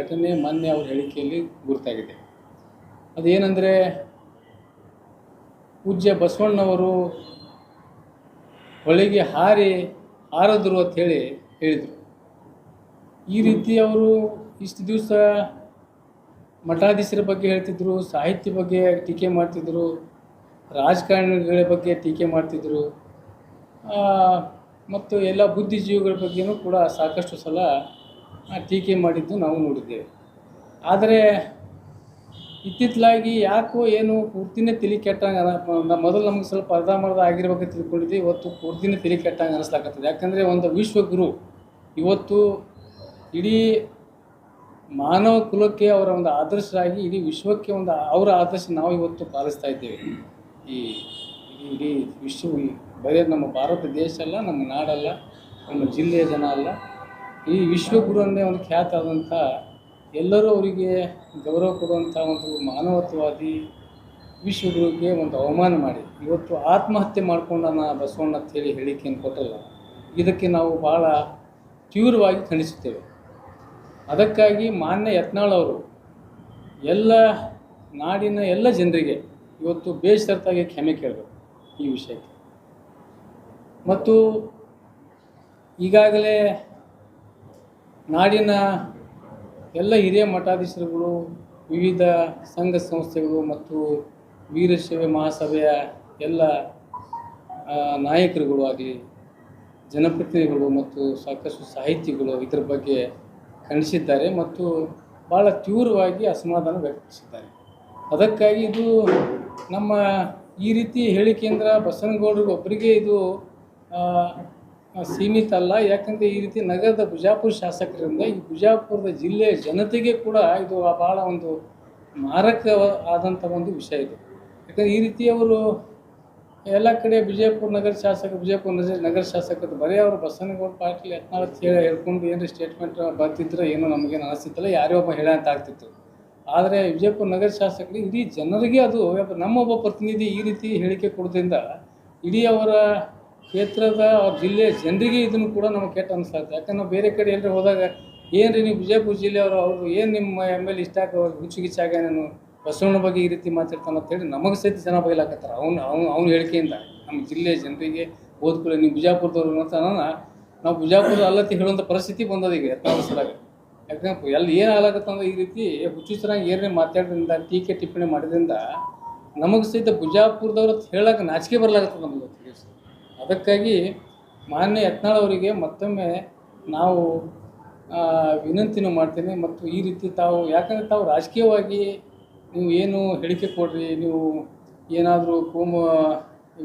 ಘಟನೆ ಮೊನ್ನೆ ಅವ್ರ ಹೇಳಿಕೆಯಲ್ಲಿ ಗುರುತಾಗಿದೆ. ಅದೇನೆಂದರೆ ಪೂಜ್ಯ ಬಸವಣ್ಣವರು ಹೊಳೆಗೆ ಹಾರಿ ಹಾರದ್ರು ಅಂತ ಹೇಳಿ ಹೇಳಿದರು. ಈ ರೀತಿ ಅವರು ಇಷ್ಟು ದಿವಸ ಮಠಾಧೀಶರ ಬಗ್ಗೆ ಹೇಳ್ತಿದ್ರು, ಸಾಹಿತ್ಯ ಬಗ್ಗೆ ಟೀಕೆ ಮಾಡ್ತಿದ್ರು, ರಾಜಕಾರಣಿಗಳ ಬಗ್ಗೆ ಟೀಕೆ ಮಾಡ್ತಿದ್ರು. ಮತ್ತು ಎಲ್ಲ ಬುದ್ಧಿಜೀವಿಗಳ ಬಗ್ಗೆಯೂ ಕೂಡ ಸಾಕಷ್ಟು ಸಲ ಟೀಕೆ ಮಾಡಿದ್ದು ನಾವು ನೋಡಿದ್ದೇವೆ. ಆದರೆ ಇತ್ತಿತ್ತಲಾಗಿ ಯಾಕೋ ಏನು ಪೂರ್ತಿನೇ ತಿಳಿ ಕೆಟ್ಟಂಗೆ ಮೊದಲು ನಮ್ಗೆ ಸ್ವಲ್ಪ ಅರ್ಧಮರ್ಧ ಆಗಿರ್ಬೇಕು ತಿಳ್ಕೊಂಡಿದ್ದೆ ಇವತ್ತು ಪೂರ್ತಿನೇ ತಲೆ ಕೆಟ್ಟಂಗೆ ಅನಿಸ್ಲಾಕತ್ತದ. ಯಾಕಂದರೆ ಒಂದು ವಿಶ್ವಗುರು ಇವತ್ತು ಇಡೀ ಮಾನವ ಕುಲಕ್ಕೆ ಅವರ ಒಂದು ಆದರ್ಶರಾಗಿ ಇಡೀ ವಿಶ್ವಕ್ಕೆ ಒಂದು ಅವರ ಆದರ್ಶ ನಾವು ಇವತ್ತು ಪಾಲಿಸ್ತಾ ಇದ್ದೇವೆ. ಈ ಇಡೀ ವಿಶ್ವ ಬರೀ ನಮ್ಮ ಭಾರತ ದೇಶ ಅಲ್ಲ, ನಮ್ಮ ನಾಡಲ್ಲ, ನಮ್ಮ ಜಿಲ್ಲೆಯ ಜನ ಅಲ್ಲ. ಈ ವಿಶ್ವಗುರು ಅನ್ನೇ ಒಂದು ಖ್ಯಾತ ಆದಂಥ ಎಲ್ಲರೂ ಅವರಿಗೆ ಗೌರವ ಕೊಡುವಂಥ ಒಂದು ಮಾನವತ್ವವಾದಿ ವಿಶ್ವಗುರುಗೆ ಒಂದು ಅವಮಾನ ಮಾಡಿ. ಇವತ್ತು ಆತ್ಮಹತ್ಯೆ ಮಾಡ್ಕೊಂಡನ ಬಸವಣ್ಣ ಅಂತ ಹೇಳಿ ಹೇಳಿಕೆಯನ್ನು ಕೊಟ್ಟಲ್ಲ. ಇದಕ್ಕೆ ನಾವು ಭಾಳ ತೀವ್ರವಾಗಿ ಖಂಡಿಸುತ್ತೇವೆ. ಅದಕ್ಕಾಗಿ ಮಾನ್ಯ ಯತ್ನಾಳ್ ಅವರು ಎಲ್ಲ ನಾಡಿನ ಎಲ್ಲ ಜನರಿಗೆ ಇವತ್ತು ಬೇಷರತ್ತಾಗಿ ಕ್ಷಮೆ ಕೇಳಬೇಕು ಈ ವಿಷಯಕ್ಕೆ. ಮತ್ತು ಈಗಾಗಲೇ ನಾಡಿನ ಎಲ್ಲ ಹಿರಿಯ ಮಠಾಧೀಶರುಗಳು, ವಿವಿಧ ಸಂಘ ಸಂಸ್ಥೆಗಳು ಮತ್ತು ವೀರಶೈವ ಮಹಾಸಭೆಯ ಎಲ್ಲ ನಾಯಕರುಗಳು ಆಗಲಿ, ಜನಪ್ರತಿನಿಧಿಗಳು ಮತ್ತು ಸಾಕಷ್ಟು ಸಾಹಿತಿಗಳು ಇದರ ಬಗ್ಗೆ ಖಂಡಿಸಿದ್ದಾರೆ ಮತ್ತು ಭಾಳ ತೀವ್ರವಾಗಿ ಅಸಮಾಧಾನ ವ್ಯಕ್ತಪಡಿಸಿದ್ದಾರೆ. ಅದಕ್ಕಾಗಿ ಇದು ನಮ್ಮ ಈ ರೀತಿ ಹೇಳಿಕೆಯಿಂದ ಬಸವನಗೌಡರು ಒಬ್ಬರಿಗೆ ಇದು ಸೀಮಿತ ಅಲ್ಲ. ಯಾಕಂದರೆ ಈ ರೀತಿ ನಗರದ ಬಿಜಾಪುರ ಶಾಸಕರಿಂದ ಈ ಬಿಜಾಪುರದ ಜಿಲ್ಲೆಯ ಜನತೆಗೆ ಕೂಡ ಇದು ಭಾಳ ಒಂದು ಮಾರಕ ಆದಂಥ ಒಂದು ವಿಷಯ ಇದು. ಯಾಕಂದರೆ ಈ ರೀತಿ ಅವರು ಎಲ್ಲ ಕಡೆ ವಿಜಯಪುರ ನಗರ ಶಾಸಕ, ಬಿಜಾಪುರ ನಗರ ನಗರ ಶಾಸಕರು ಬರೀ ಅವರು ಬಸವನಗೌಡ ಪಾಟೀಲ್ ಯತ್ನಾಳ್ ಹೇಳಿ ಹೇಳ್ಕೊಂಡು ಏನು ಸ್ಟೇಟ್ಮೆಂಟ್ ಬರ್ತಿದ್ರೆ ಏನು ನಮಗೇನು ಅನಿಸ್ತಿತ್ತಲ್ಲ, ಯಾರೇ ಒಬ್ಬ ಹೇಳ ಅಂತ ಆಗ್ತಿತ್ತು. ಆದರೆ ವಿಜಯಪುರ ನಗರ ಶಾಸಕರು ಇಡೀ ಜನರಿಗೆ ಅದು ನಮ್ಮೊಬ್ಬ ಪ್ರತಿನಿಧಿ ಈ ರೀತಿ ಹೇಳಿಕೆ ಕೊಡೋದ್ರಿಂದ ಇಡೀ ಅವರ ಕ್ಷೇತ್ರದ ಆ ಜಿಲ್ಲೆಯ ಜನರಿಗೆ ಇದನ್ನು ಕೂಡ ನಮಗೆ ಕೆಟ್ಟ ಅನಿಸ್ತಾಯಿತ್ತು ಯಾಕಂದ್ರೆ ನಾವು ಬೇರೆ ಕಡೆ ಎಲ್ಲರೂ ಹೋದಾಗ ಏನು ರೀ ನೀವು ವಿಜಯಪುರ ಜಿಲ್ಲೆಯವರು ಅವರು ಏನು ನಿಮ್ಮ ಎಂ ಎಲ್ ಇಷ್ಟ ಹುಚ್ಚುಗಿಚ್ಚಾಗ ನಾನು ಬಸವಣ್ಣ ಬಗ್ಗೆ ಈ ರೀತಿ ಮಾತಾಡ್ತಾನೆ ಅಂತೇಳಿ ನಮಗೆ ಸಹಿತ ಜನ ಬೈಲಾಕತ್ತಾರ. ಅವ್ನು ಅವ್ನು, ಅವ್ನ ಹೇಳಿಕೆಯಿಂದ ನಮ್ಮ ಜಿಲ್ಲೆಯ ಜನರಿಗೆ ಓದ್ಕೊಳ್ಳಿ. ನೀವು ಬಿಜಾಪುರದವ್ರು ಅಂತ ನಾವು ಬಿಜಾಪುರ ಅಲ್ಲತಿ ಹೇಳುವಂಥ ಪರಿಸ್ಥಿತಿ ಬಂದದ ಈಗ ಯಾಕಂದ್ರೆ ಎಲ್ಲಿ ಏನು ಆಗ್ಲಾಕತ್ತಂದ್ರೆ ಈ ರೀತಿ ಹುಚ್ಚುಚ್ಚರಾಗಿ ಏನೇ ಮಾತಾಡೋದ್ರಿಂದ, ಟೀಕೆ ಟಿಪ್ಪಣಿ ಮಾಡೋದ್ರಿಂದ ನಮಗೆ ಸಹಿತ ಬಿಜಾಪುರದವ್ರು ಹೇಳಕ್ಕೆ ನಾಚಿಕೆ ಬರ್ಲಾಗತ್ತದ ನಮ್ಗೆ. ಅದಕ್ಕಾಗಿ ಮಾನ್ಯ ಯತ್ನಾಳ್ ಅವರಿಗೆ ಮತ್ತೊಮ್ಮೆ ನಾವು ವಿನಂತಿನೂ ಮಾಡ್ತೀನಿ. ಮತ್ತು ಈ ರೀತಿ ತಾವು, ಯಾಕಂದರೆ ತಾವು ರಾಜಕೀಯವಾಗಿ ನೀವು ಏನು ಹೇಳಿಕೆ ಕೊಡ್ರಿ, ನೀವು ಏನಾದರೂ ಕೋಮ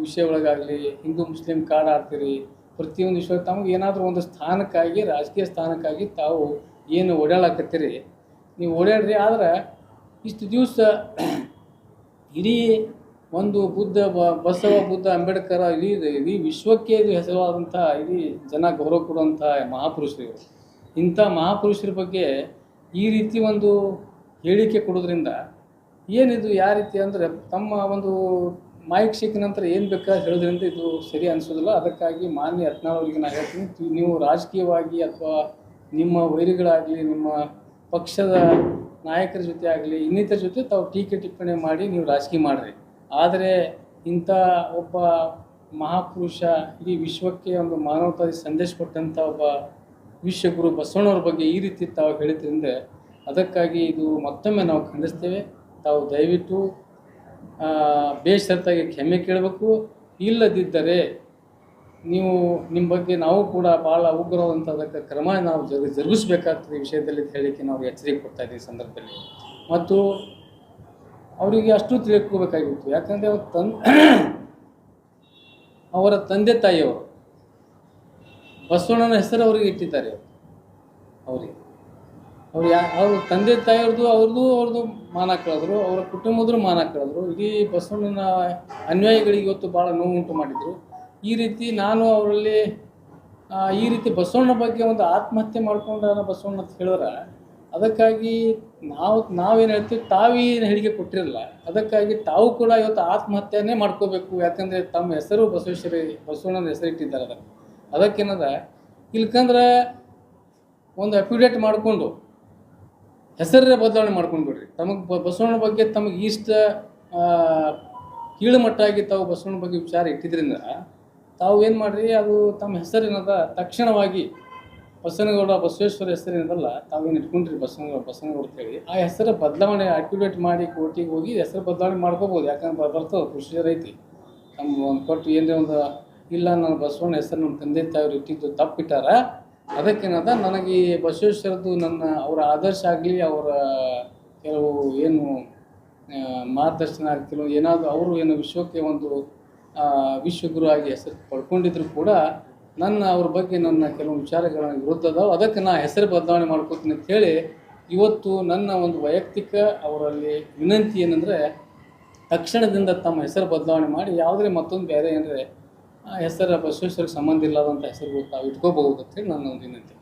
ವಿಷಯ ಒಳಗಾಗಲಿ ಹಿಂದೂ, ಮುಸ್ಲಿಂ ಕಾರ್ಡ್ ಆಡ್ತೀರಿ, ಪ್ರತಿಯೊಂದು ವಿಷಯ, ತಮಗೆ ಏನಾದರೂ ಒಂದು ಸ್ಥಾನಕ್ಕಾಗಿ, ರಾಜಕೀಯ ಸ್ಥಾನಕ್ಕಾಗಿ ತಾವು ಏನು ಓಡಾಡಕತ್ತೀರಿ? ನೀವು ಓಡಾಡ್ರಿ, ಆದ್ರೆ ಇಷ್ಟು ದಿವಸ ಇಡೀ ಒಂದು ಬುದ್ಧ ಬಸವ, ಬುದ್ಧ, ಅಂಬೇಡ್ಕರ್ ಇಡೀ ಇಡೀ ವಿಶ್ವಕ್ಕೆ ಇದು ಹೆಸರಾದಂಥ ಇಡೀ ಜನ ಗೌರವ ಕೊಡುವಂಥ ಮಹಾಪುರುಷರು. ಇಂಥ ಮಹಾಪುರುಷರ ಬಗ್ಗೆ ಈ ರೀತಿ ಒಂದು ಹೇಳಿಕೆ ಕೊಡೋದ್ರಿಂದ ಏನಿದು ಯಾವ ರೀತಿ ಅಂದರೆ ತಮ್ಮ ಒಂದು ಮೈಕ್ ಸಿಕ್ಕ ನಂತರ ಏನು ಬೇಕಾದ್ರೆ ಹೇಳೋದ್ರಿಂದ ಇದು ಸರಿ ಅನಿಸೋದಿಲ್ಲ. ಅದಕ್ಕಾಗಿ ಮಾನ್ಯ ಯತ್ನಾಳ್ ಅವರಿಗೆ ನಾನು ಹೇಳ್ತೀನಿ. ನೀವು ರಾಜಕೀಯವಾಗಿ ಅಥವಾ ನಿಮ್ಮ ವೈರಿಗಳಾಗಲಿ, ನಿಮ್ಮ ಪಕ್ಷದ ನಾಯಕರ ಜೊತೆ ಆಗಲಿ, ಇನ್ನಿತರ ಜೊತೆ ತಾವು ಟೀಕೆ ಟಿಪ್ಪಣಿ ಮಾಡಿ ನೀವು ರಾಜಕೀಯ ಮಾಡಿರಿ. ಆದರೆ ಇಂಥ ಒಬ್ಬ ಮಹಾಪುರುಷ ಇಡೀ ವಿಶ್ವಕ್ಕೆ ಒಂದು ಮಾನವತಾದಿ ಸಂದೇಶ ಕೊಟ್ಟಂಥ ಒಬ್ಬ ವಿಶ್ವಗುರು ಬಸವಣ್ಣವ್ರ ಬಗ್ಗೆ ಈ ರೀತಿ ತಾವು ಹೇಳಿದ್ರಿಂದ ಅದಕ್ಕಾಗಿ ಇದು ಮತ್ತೊಮ್ಮೆ ನಾವು ಖಂಡಿಸ್ತೇವೆ. ತಾವು ದಯವಿಟ್ಟು ಬೇಷರತ್ತಾಗಿ ಕ್ಷಮೆ ಕೇಳಬೇಕು. ಇಲ್ಲದಿದ್ದರೆ ನೀವು ನಿಮ್ಮ ಬಗ್ಗೆ ನಾವು ಕೂಡ ಭಾಳ ಉಗ್ರವಾದಂಥ ಕ್ರಮ ನಾವು ಜರು ಜರುಗಿಸ್ಬೇಕಾಗ್ತದೆ ಈ ವಿಷಯದಲ್ಲಿ ಹೇಳಲಿಕ್ಕೆ ನಾವು ಎಚ್ಚರಿಕೆ ಕೊಡ್ತಾ ಇದ್ದೀವಿ ಈ ಸಂದರ್ಭದಲ್ಲಿ. ಮತ್ತು ಅವರಿಗೆ ಅಷ್ಟು ತಿಳ್ಕೋಬೇಕಾಗಿತ್ತು. ಯಾಕಂದರೆ ಅವ್ರ ತನ್, ಅವರ ತಂದೆ ತಾಯಿಯವರು ಬಸವಣ್ಣನ ಹೆಸರು ಅವರಿಗೆ ಇಟ್ಟಿದ್ದಾರೆ ಅವರಿಗೆ. ಅವ್ರು ಯಾ, ಅವ್ರ ತಂದೆ ತಾಯಿಯವ್ರದ್ದು, ಅವ್ರದ್ದು ಅವ್ರದ್ದು ಮಾನ ಕಳೆದ್ರು, ಅವರ ಕುಟುಂಬದ್ರು ಮಾನ ಕಳೆದ್ರು. ಇಡೀ ಬಸವಣ್ಣನ ಅನ್ಯಾಯಿಗಳಿಗೆ ಇವತ್ತು ಭಾಳ ನೋವು ಉಂಟು ಮಾಡಿದರು. ಈ ರೀತಿ ನಾನು ಅವರಲ್ಲಿ ಈ ರೀತಿ ಬಸವಣ್ಣ ಬಗ್ಗೆ ಒಂದು ಆತ್ಮಹತ್ಯೆ ಮಾಡ್ಕೊಂಡ ಬಸವಣ್ಣ ಅಂತ ಹೇಳಿದ್ರೆ, ಅದಕ್ಕಾಗಿ ನಾವು, ನಾವೇನು ಹೇಳ್ತೀವಿ, ತಾವೇನು ಹೇಳಿಕೆ ಕೊಟ್ಟಿರಲ್ಲ. ಅದಕ್ಕಾಗಿ ತಾವು ಕೂಡ ಇವತ್ತು ಆತ್ಮಹತ್ಯೆನೇ ಮಾಡ್ಕೋಬೇಕು. ಯಾಕಂದರೆ ತಮ್ಮ ಹೆಸರು ಬಸವೇಶ್ವರಿ ಬಸವಣ್ಣನ ಹೆಸರಿಟ್ಟಿದ್ದಾರೆ ಅದಕ್ಕೆ. ಅದಕ್ಕೇನದ? ಇಲ್ಕಂದ್ರೆ ಒಂದು ಅಫಿಡೇಟ್ ಮಾಡಿಕೊಂಡು, ಹೆಸರೇ ಬದಲಾವಣೆ ಮಾಡ್ಕೊಂಡು ಬಿಡ್ರಿ. ತಮಗೆ ಬಸವಣ್ಣ ಬಗ್ಗೆ ತಮಗೆ ಇಷ್ಟ ಕೀಳುಮಟ್ಟ ಕೀಳುಮಟ್ಟಾಗಿ ತಾವು ಬಸವಣ್ಣ ಬಗ್ಗೆ ವಿಚಾರ ಇಟ್ಟಿದ್ರಿಂದ ತಾವು ಏನು ಮಾಡಿರಿ? ಅದು ತಮ್ಮ ಹೆಸರಿನದ ತಕ್ಷಣವಾಗಿ ಬಸವನಗೌಡ ಬಸವೇಶ್ವರ ಹೆಸರಿನದಲ್ಲ ತಾವೇನು ಇಟ್ಕೊಂಡ್ರಿ ಬಸವನಗೌಡ ಬಸವನಗೌಡ ಅಂತೇಳಿ ಆ ಹೆಸರು ಬದಲಾವಣೆ ಆಕ್ಟಿವೇಟ್ ಮಾಡಿ ಕೋರ್ಟಿಗೆ ಹೋಗಿ ಹೆಸರು ಬದಲಾವಣೆ ಮಾಡ್ಕೋಬೋದು. ಯಾಕಂದ್ರೆ ಬರ್ತದೆ ಪ್ರೊಸೀಜರ್ ಐತಿ. ನಮ್ಮ ಒಂದು ಕೊಟ್ಟು ಏನೇ ಒಂದು, ಇಲ್ಲ, ನನ್ನ ಬಸವಣ್ಣ ಹೆಸರು ನಮ್ಮ ತಂದೆ ತಾಯಿ ಇಟ್ಟಿದ್ದು ತಪ್ಪಿಟ್ಟಾರ ಅದಕ್ಕೇನದ, ನನಗೆ ಈ ಬಸವೇಶ್ವರದ್ದು ನನ್ನ ಅವರ ಆದರ್ಶ ಆಗಲಿ, ಅವರ ಕೆಲವು ಏನು ಮಾರ್ಗದರ್ಶನ ಆಗ್ತಿರೋ ಏನಾದರೂ ಅವರು ಏನು ವಿಶ್ವಕ್ಕೆ ಒಂದು ವಿಶ್ವಗುರು ಆಗಿ ಹೆಸರು ಪಡ್ಕೊಂಡಿದ್ರು ಕೂಡ ನನ್ನ, ಅವ್ರ ಬಗ್ಗೆ ನನ್ನ ಕೆಲವು ವಿಚಾರಗಳ ವಿರುದ್ಧ ಅದಾವೆ ಅದಕ್ಕೆ ನಾ ಹೆಸರು ಬದಲಾವಣೆ ಮಾಡ್ಕೋತೀನಿ ಅಂತ ಹೇಳಿ, ಇವತ್ತು ನನ್ನ ಒಂದು ವೈಯಕ್ತಿಕ ಅವರಲ್ಲಿ ವಿನಂತಿ ಏನಂದರೆ, ತಕ್ಷಣದಿಂದ ತಮ್ಮ ಹೆಸರು ಬದಲಾವಣೆ ಮಾಡಿ, ಯಾವುದೇ ಮತ್ತೊಂದು ಬೇರೆ ಏನಂದರೆ ಆ ಹೆಸರು ಬಸವೇಶ್ವರಿಗೆ ಸಂಬಂಧ ಇಲ್ಲದಂಥ ಹೆಸರುಗಳು ತಾವು ಇಟ್ಕೋಬಹುದು ಅಂತೇಳಿ ನನ್ನ ಒಂದು ವಿನಂತಿ.